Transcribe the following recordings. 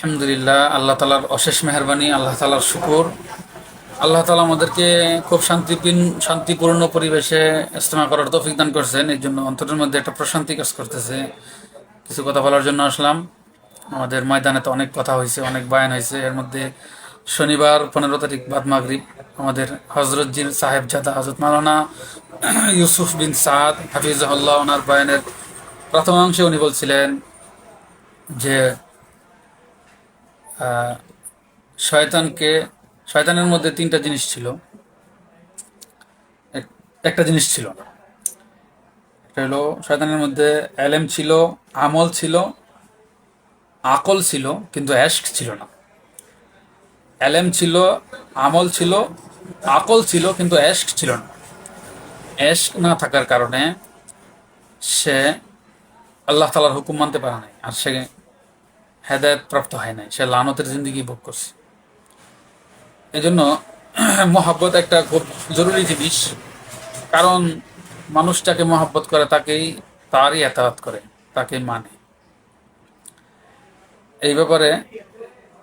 আলহামদুলিল্লাহ, আল্লাহ তালার অশেষ মেহরবানি, আল্লাহ তালার শুকুর। আল্লাহ তালা আমাদেরকে খুব শান্তিপূর্ণ শান্তিপূর্ণ পরিবেশে ইস্তেমা করার তৌফিক দান করছেন। এই জন্য অন্তরের মধ্যে একটা প্রশান্তি কাজ করতেছে। কিছু কথা বলার জন্য আসলাম। আমাদের ময়দানে তো অনেক কথা হয়েছে, অনেক বায়ান হয়েছে। এর মধ্যে শনিবার পনেরো তারিখ বাদ মাগরিব আমাদের হজরতজির সাহেব জাদা হজরত মালানা ইউসুফ বিন সাদ হাফিজাহুল্লাহ, ওনার বায়ানের প্রথমাংশে উনি বলছিলেন যে শয়তানকে, শয়তানের মধ্যে তিনটা জিনিস ছিল। এক- একটা জিনিস ছিল। না একটা হলো শয়তানের মধ্যে এলেম ছিল, আমল ছিল, আকল ছিল, কিন্তু অ্যাস্ক ছিল না। এলেম ছিল, আমল ছিল, আকল ছিল, কিন্তু অ্যাস্ক ছিল না। অ্যাস্ক না থাকার কারণে সে আল্লাহ তালার হুকুম মানতে পারে নাই। আর সে হেদায়ত প্রাপ্ত হয় নাই। সে লানতের জিন্দিগি ভোগ করছে। এই জন্য মহাব্বত একটা খুব জরুরি জিনিস। কারণ মানুষটাকে মহাব্বত করে তাকেই, তারই এতারাত করে, তাকে মানে। এই ব্যাপারে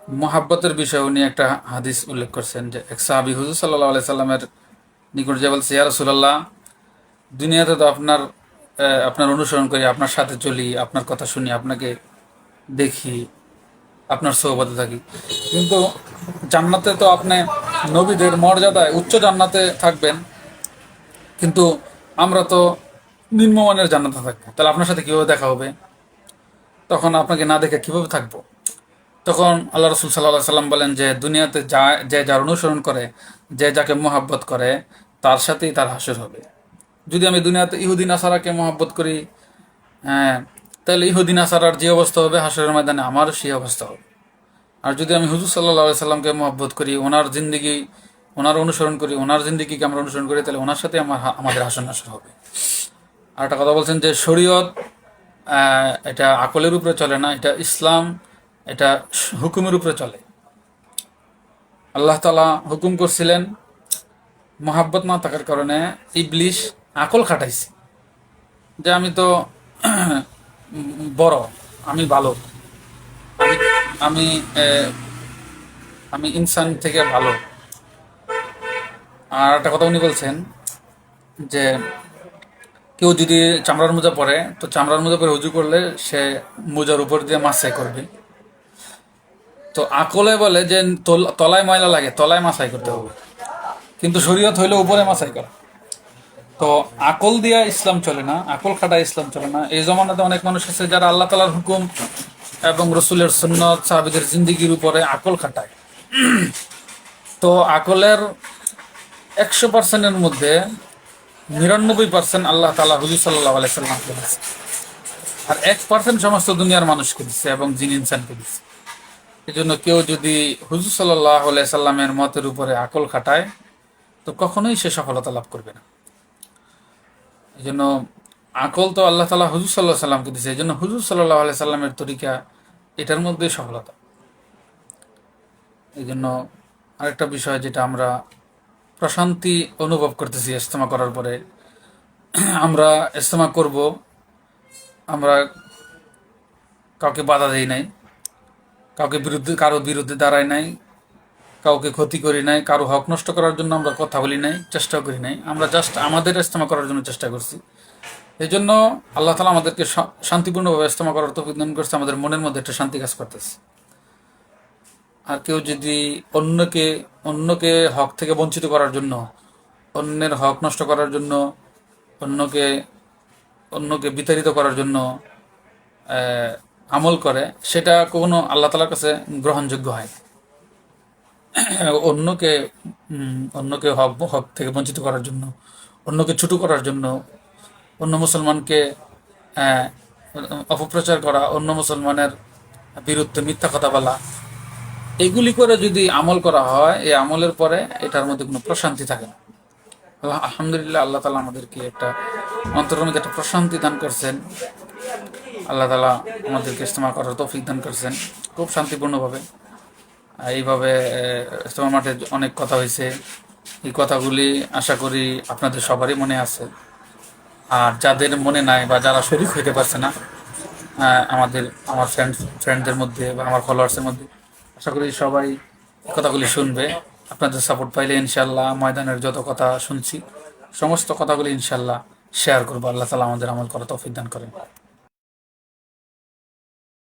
মহাব্বতের বিষয়ে উনি একটা হাদিস উল্লেখ করছেন যে, এক সাহাবি হুজুর সাল্লাহ আলাই সাল্লামের নিকট যে বলছে ইয়া দুনিয়াতে তো আপনার আপনার অনুসরণ করি, আপনার সাথে চলি, আপনার কথা শুনি, আপনাকে দেখি আপনার সৌবাদে থাকি। কিন্তু জান্নাতে তো আপনি নবীদের মর্যাদায় উচ্চ জান্নাতে থাকবেন, কিন্তু আমরা তো নিম্নমানের জান্নাতে থাকব। তাহলে আপনার সাথে কীভাবে দেখা হবে? তখন আপনাকে না দেখে কীভাবে থাকব? তখন আল্লাহ রসুল সাল্লাহ সাল্লাম বলেন যে, দুনিয়াতে যা, যে যার অনুসরণ করে, যে যাকে মোহাব্বত করে, তার সাথেই তার হাসর হবে। যদি আমি দুনিয়াতে ইহুদিন আসারাকে মোহাব্বত করি হ্যাঁ তাহলে ইহুদিন আসারার যে অবস্থা হবে, হাসরের ময়দানে আমারও সেই অবস্থা হবে। আর যদি আমি হুজুর সাল্লাহ সাল্লামকে মহব্বত করি, ওনার জিন্দিগি, ওনার অনুসরণ করি, ওনার জিন্দিগিকে আমরা অনুসরণ করি, তাহলে ওনার সাথে আমার আমাদের হাসন হাসর হবে। আর একটা কথা বলছেন যে শরীয়ত এটা আকলের উপরে চলে না, এটা ইসলাম, এটা হুকুমের উপরে চলে। আল্লাহ তালা হুকুম করছিলেন, মহাব্বত না থাকার কারণে ইবলিশ আকল খাটাইছে। যে আমি তো বড়, আমি ভালো। আমি আমি ইনসান থেকে ভালো। আর একটা কথা উনি বলছেন যে, কেউ যদি চামড়ার মোজা পরে, তো চামড়ার মোজা পরে উজু করলে সে মোজার উপর দিয়ে মাছাই করবে। তো আকলে বলে যে, তল- তলায় ময়লা লাগে, তলায় মাছাই করতে হবে। কিন্তু শরীয়ত হইলে উপরে মাছাই করা। তো আকল দিয়া ইসলাম চলে না, আকল খাটা ইসলাম চলে না। এই জমানাতে অনেক মানুষ আছে যারা আল্লাহ তালার হুকুম এবং রসুলের সুন্নত, সাহাবিদের জিন্দিগির উপরে আকল খাটায়। তো আকলের একশো পার্সেন্টের মধ্যে নিরানব্বই পার্সেন্ট আল্লাহ তালা হুজুর সাল্লাহ আলাইসাল্লাম করেছে আর এক পার্সেন্ট সমস্ত দুনিয়ার মানুষকে দিচ্ছে এবং জিন ইনসানকে দিচ্ছে এই জন্য কেউ যদি হুজুর সাল্লাহ সাল্লামের মতের উপরে আকল খাটায়, তো কখনোই সে সফলতা লাভ করবে না। এই জন্য আকল তো আল্লাহ তালা হুজুর সাল্লাহ সাল্লামকে দিচ্ছে এই জন্য হুজুর সাল্লাহ আলাই সাল্লামের তরিকা এটার মধ্যেই সফলতা। এই জন্য আরেকটা বিষয় যেটা আমরা প্রশান্তি অনুভব করতেছি ইস্তেমা করার পরে, আমরা ইস্তেমা করব, আমরা কাউকে বাধা দেই নাই, কাউকে বিরুদ্ধে, কারও বিরুদ্ধে দাঁড়াই নাই কাউকে ক্ষতি করি নাই, কারও হক নষ্ট করার জন্য আমরা কথা বলি নাই চেষ্টা করি নাই। আমরা জাস্ট আমাদের ইস্তেমা করার জন্য চেষ্টা করছি। এই জন্য আল্লাহ তালা আমাদেরকে শান্তিপূর্ণভাবে ইস্তেমা করার তো দান করছে, আমাদের মনের মধ্যে একটা শান্তি কাজ করতেছে। আর কেউ যদি অন্যকে অন্যকে হক থেকে বঞ্চিত করার জন্য, অন্যের হক নষ্ট করার জন্য, অন্যকে অন্যকে বিতাড়িত করার জন্য আমল করে, সেটা কোনো আল্লাহ তালার কাছে গ্রহণযোগ্য হয়। অন্যকে অন্যকে হক হক থেকে বঞ্চিত করার জন্য, অন্যকে ছোট করার জন্য, অন্য মুসলমানকে অপপ্রচার করা, অন্য মুসলমানের বিরুদ্ধে মিথ্যা কথা বলা, এগুলি করে যদি আমল করা হয়, এই আমলের পরে এটার মধ্যে কোনো প্রশান্তি থাকে না। আলহামদুলিল্লাহ আল্লাহ তালা আমাদেরকে একটা অন্তরের মধ্যে একটা প্রশান্তি দান করছেন। আল্লাহ তালা আমাদেরকে ইস্তেমা করার তৌফিক দান করছেন। খুব শান্তিপূর্ণভাবে। এইভাবে আহ, ইস্তেমা মাঠে অনেক কথা হয়েছে। এই কথাগুলি আশা করি আপনাদের সবারই মনে আছে। আর যাদের মনে নাই বা যারা শরীর হইতে পারছে না আমাদের আমার ফ্রেন্ড ফ্রেন্ডদের মধ্যে বা আমার ফলোয়ার্সের মধ্যে আশা করি সবাই কথাগুলি শুনবে। আপনাদের সাপোর্ট পাইলে ইনশাল্লাহ ময়দানের যত কথা শুনছি সমস্ত কথাগুলি ইনশাল্লাহ শেয়ার করব। আল্লাহ তালা আমাদের আমল করা তৌফিক দান করেন।